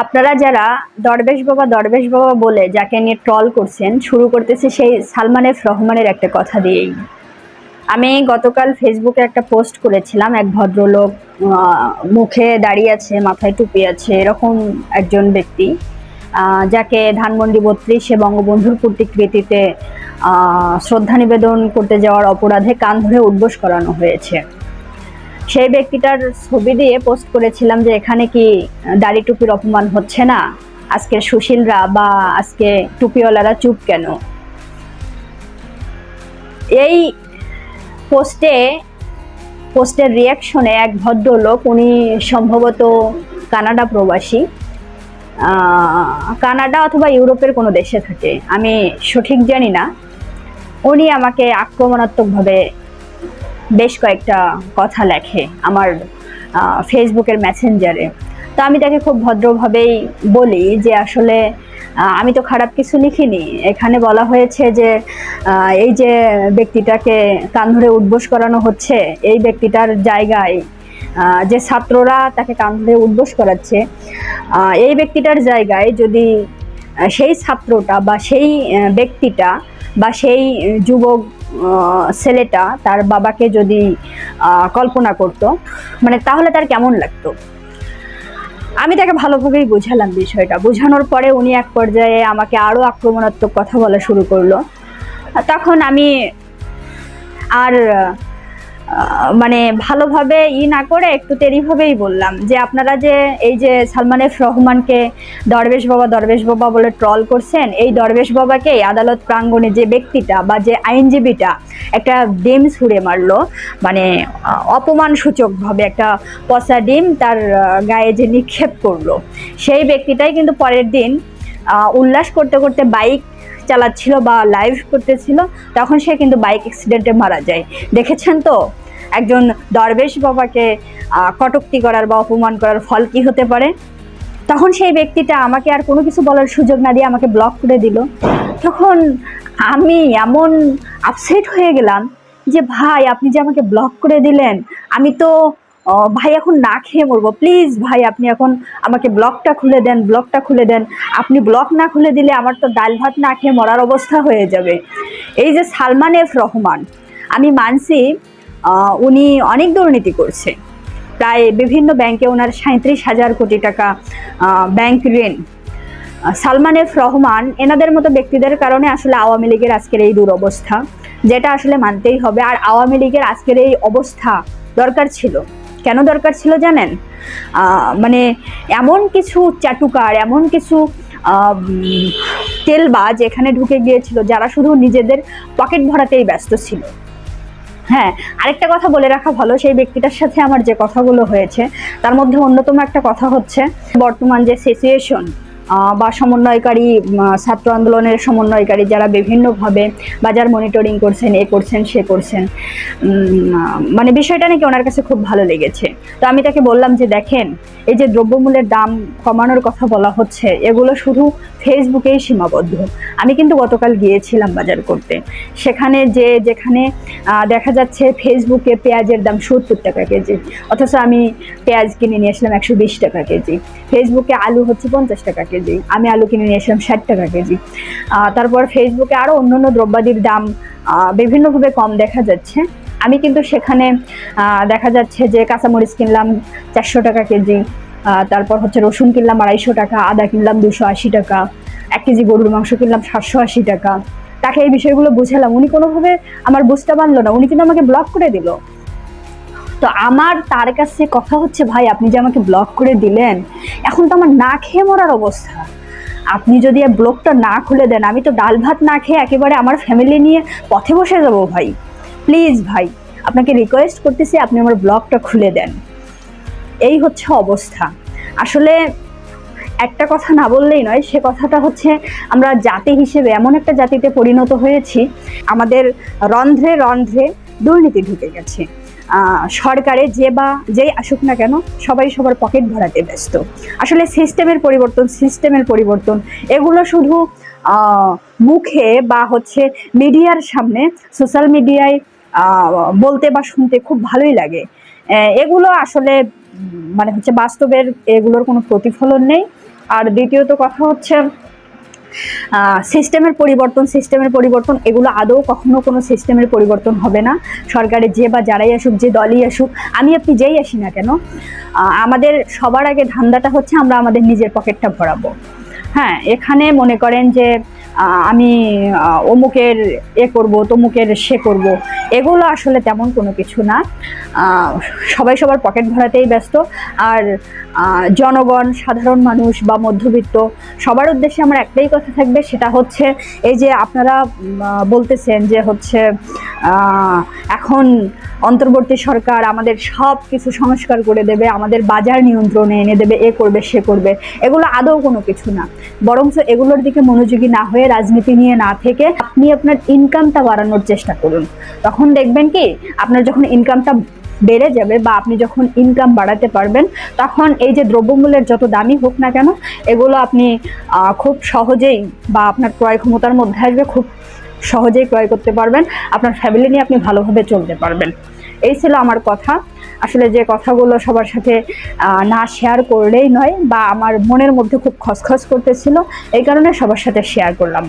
আপনারা যারা দরবেশ বাবা দরবেশ বাবা বলে যাকে নিয়ে ট্রল করছেন, শুরু করতেছে সেই সালমান এফ রহমানের একটা কথা দিয়েই। আমি গতকাল ফেসবুকে একটা পোস্ট করেছিলাম, এক ভদ্রলোক মুখে দাঁড়িয়ে আছে, মাথায় টুপি আছে, এরকম একজন ব্যক্তি যাকে ধানমন্ডি বত্রিশে বঙ্গবন্ধুর প্রতিকৃতিতে শ্রদ্ধা নিবেদন করতে যাওয়ার অপরাধে কান ধরে উদ্বোস করানো হয়েছে। সেই ব্যক্তিটার ছবি দিয়ে পোস্ট করেছিলাম যে এখানে কি দাড়ি টুপির অপমান হচ্ছে না? আজকে সুশীলরা বা আজকে টুপিওয়ালারা চুপ কেন? এই পোস্টে পোস্টের রিয়াকশনে এক ভদ্রলোক, উনি সম্ভবত কানাডা প্রবাসী কানাডা অথবা ইউরোপের কোনো দেশে থাকে। আমি সঠিক জানি না। উনি আমাকে আক্রমণাত্মকভাবে বেশ কয়েকটা কথা লেখে আমার ফেসবুকের মেসেঞ্জারে তো আমি তাকে খুব ভদ্রভাবেই বলি যে আসলে আমি তো খারাপ কিছু লিখিনি। এখানে বলা হয়েছে যে এই যে ব্যক্তিটাকে কান ধরে উদ্বোস করানো হচ্ছে, এই ব্যক্তিটার জায়গায় যে ছাত্ররা তাকে কান ধরে উদ্বোস করাচ্ছে এই ব্যক্তিটার জায়গায় যদি সেই ছাত্রটা বা সেই ব্যক্তিটা বা সেই যুবক ছেলেটা তার বাবাকে যদি কল্পনা করতো মানে তাহলে তার কেমন লাগতো? আমি তাকে ভালোভাবেই বোঝালাম বিষয়টা। বোঝানোর পরে উনি এক পর্যায়ে আমাকে আরও আক্রমণাত্মক কথা বলা শুরু করল। তখন আমি আর মানে ভালোভাবে ই না করে একটু তেরিভাবেই বললাম যে আপনারা যে এই যে সালমান এফ রহমানকে দরবেশ বাবা দরবেশ বাবা বলে ট্রল করছেন, এই দরবেশ বাবাকে আদালত প্রাঙ্গণে যে ব্যক্তিটা বা যে আইনজীবীটা একটা ডিম ছুঁড়ে মারলো মানে অপমানসূচকভাবে একটা পচা ডিম তার গায়ে যে নিক্ষেপ করল, সেই ব্যক্তিটাই কিন্তু পরের দিন উল্লাস করতে করতে বাইক চালাচ্ছিল বা লাইভ করতেছিল, তখন সে কিন্তু বাইক অ্যাক্সিডেন্টে মারা যায়। দেখেছেন তো? একজন দরবেশ বাবাকে কটূক্তি করার বা অপমান করার ফল কি হতে পারে? তখন সেই ব্যক্তিটা আমাকে আর কোনো কিছু বলার সুযোগ না দিয়ে আমাকে ব্লক করে দিল। তখন আমি এমন আপসেট হয়ে গেলাম যে, ভাই, আপনি যে আমাকে ব্লক করে দিলেন, আমি তো ভাই, এখন না খেয়ে মরবো। প্লিজ ভাই, আপনি এখন আমাকে ব্লকটা খুলে দেন ব্লকটা খুলে দেন। আপনি ব্লক না খুলে দিলে আমার তো ডাল ভাত না খেয়ে মরার অবস্থা হয়ে যাবে। এই যে সালমান এফ রহমান, আমি মানছি উনি অনেক দুর্নীতি করছে। প্রায় বিভিন্ন ব্যাংকে ওনার সাঁত্রিশ হাজার কোটি টাকা ব্যাংক ঋণ। সালমান এফ রহমান এনাদের মতো ব্যক্তিদের কারণে আসলে আওয়ামী লীগের আজকের এই দুরবস্থা, যেটা আসলে মানতেই হবে। আর আওয়ামী লীগের আজকের এই অবস্থা দরকার ছিল। কেন দরকার ছিল জানেন? মানে এমন কিছু চাটুকার, এমন কিছু তেলবাজ এখানে ঢুকে গিয়েছিল যারা শুধু নিজেদের পকেট ভরাতেই ব্যস্ত ছিল। হ্যাঁ আরেকটা কথা বলে রাখা ভালো, সেই ব্যক্তিটার সাথে আমার যে কথাগুলো হয়েছে, তার মধ্যে অন্যতম একটা কথা হচ্ছে বর্তমান যে সিচুয়েশন বা সমন্বয়কারী ছাত্র আন্দোলনের সমন্বয়কারী যারা বিভিন্নভাবে বাজার মনিটরিং করছেন, এ করছেন, সে করছেন মানে বিষয়টা নাকি ওনার কাছে খুব ভালো লেগেছে। তো আমি তাকে বললাম যে, দেখেন, এই যে দ্রব্যমূল্যের দাম কমানোর কথা বলা হচ্ছে, এগুলো শুধু ফেসবুকেই সীমাবদ্ধ। আমি কিন্তু গতকাল গিয়েছিলাম বাজার করতে। সেখানে যে, যেখানে দেখা যাচ্ছে ফেসবুকে পেঁয়াজের দাম সত্তর টাকা কেজি, অথচ আমি পেঁয়াজ কিনে নিয়ে আসলাম একশো বিশ টাকা কেজি। ফেসবুকে আলু হচ্ছে পঞ্চাশ টাকা কেজি আমি আলু কিনে নিয়ে আসলাম ষাট টাকা কেজি। তারপর ফেসবুকে আরও অন্য অন্য দ্রব্যাদির দাম বিভিন্নভাবে কম দেখা যাচ্ছে। আমি কিন্তু সেখানে দেখা যাচ্ছে যে কাঁচামরিচ কিনলাম চারশো টাকা কেজি তারপর হচ্ছে রসুন কিনলাম আড়াইশো টাকা, আদা কিনলাম দুশো আশি টাকা, এক কেজি গরুর মাংস কিনলাম সাতশো আশি টাকা। তাকে এই বিষয়গুলো বুঝালাম। উনি কোনোভাবে আমার বুঝতে পারল না। উনি কিন্তু আমাকে ব্লক করে দিল। তো আমার তার কাছে কথা হচ্ছে, ভাই, আপনি যে আমাকে ব্লক করে দিলেন, এখন তো আমার না খেয়ে মরার অবস্থা। আপনি যদি ব্লকটা না খুলে দেন, আমি তো ডাল ভাত না খেয়ে একেবারে আমার ফ্যামিলি নিয়ে পথে বসে যাব, ভাই। প্লিজ ভাই, আপনাকে রিকোয়েস্ট করতেছি, আপনি আমার ব্লগটা খুলে দেন। এই হচ্ছে অবস্থা। আসলে একটা কথা না বললেই নয়, সে কথাটা হচ্ছে আমরা জাতি হিসেবে এমন একটা জাতিতে পরিণত হয়েছি, আমাদের রন্ধ্রে রন্ধ্রে দুর্নীতি ঢুকে গেছে। সরকারে যে বা যেই আসুক না কেন, সবাই সবার পকেট ভরাতে ব্যস্ত। আসলে সিস্টেমের পরিবর্তন সিস্টেমের পরিবর্তন, এগুলো শুধু মুখে বা হচ্ছে মিডিয়ার সামনে সোশ্যাল মিডিয়ায় বলতে বা শুনতে খুব ভালোই লাগে। এগুলো আসলে মানে হচ্ছে বাস্তবের এগুলোর কোনো প্রতিফলন নেই। আর দ্বিতীয়ত কথা হচ্ছে সিস্টেমের পরিবর্তন সিস্টেমের পরিবর্তন, এগুলো আদৌ কখনো কোনো সিস্টেমের পরিবর্তন হবে না। সরকারে যে বা যারাই আসুক, যে দলই আসুক, আমি আপনি যেই আসি না কেন আমাদের সবার আগে ধান্দাটা হচ্ছে আমরা আমাদের নিজের পকেটটা ভরাবো। হ্যাঁ এখানে মনে করেন যে আমি অমুকের এ করব, তমুকের সে করব, এগুলো আসলে তেমন কোনো কিছু না। সবাই সবার পকেট ভরাতেই ব্যস্ত। আর জনগণ, সাধারণ মানুষ বা মধ্যবিত্ত, সবার উদ্দেশ্যে আমার একটাই কথা থাকবে, সেটা হচ্ছে এই যে আপনারা বলতেছেন যে হচ্ছে এখন অন্তর্বর্তী সরকার আমাদের সব কিছু সংস্কার করে দেবে, আমাদের বাজার নিয়ন্ত্রণে এনে দেবে, এ করবে, সে করবে, এগুলো আদৌ কোনো কিছু না। বরঞ্চ এগুলোর দিকে মনোযোগী না হয়ে রাজনীতি নিয়ে না থেকে আপনি আপনার ইনকামটা বাড়ানোর চেষ্টা করুন। তখন দেখবেন কি, আপনার যখন ইনকামটা বেড়ে যাবে বা আপনি যখন ইনকাম বাড়াতে পারবেন, তখন এই যে দ্রব্যমূল্যের যত দামি হোক না কেন, এগুলো আপনি খুব সহজেই বা আপনার ক্রয় ক্ষমতার মধ্যে আসবে, খুব সহজেই ক্রয় করতে পারবেন। আপনার ফ্যামিলি নিয়ে আপনি ভালোভাবে চলতে পারবেন। এই ছিল আমার কথা। আসলে যে কথাগুলো সবার সাথে না শেয়ার করলেই নয় বা আমার মনের মধ্যে খুব খসখস করতেছিল, এই কারণে সবার সাথে শেয়ার করলাম।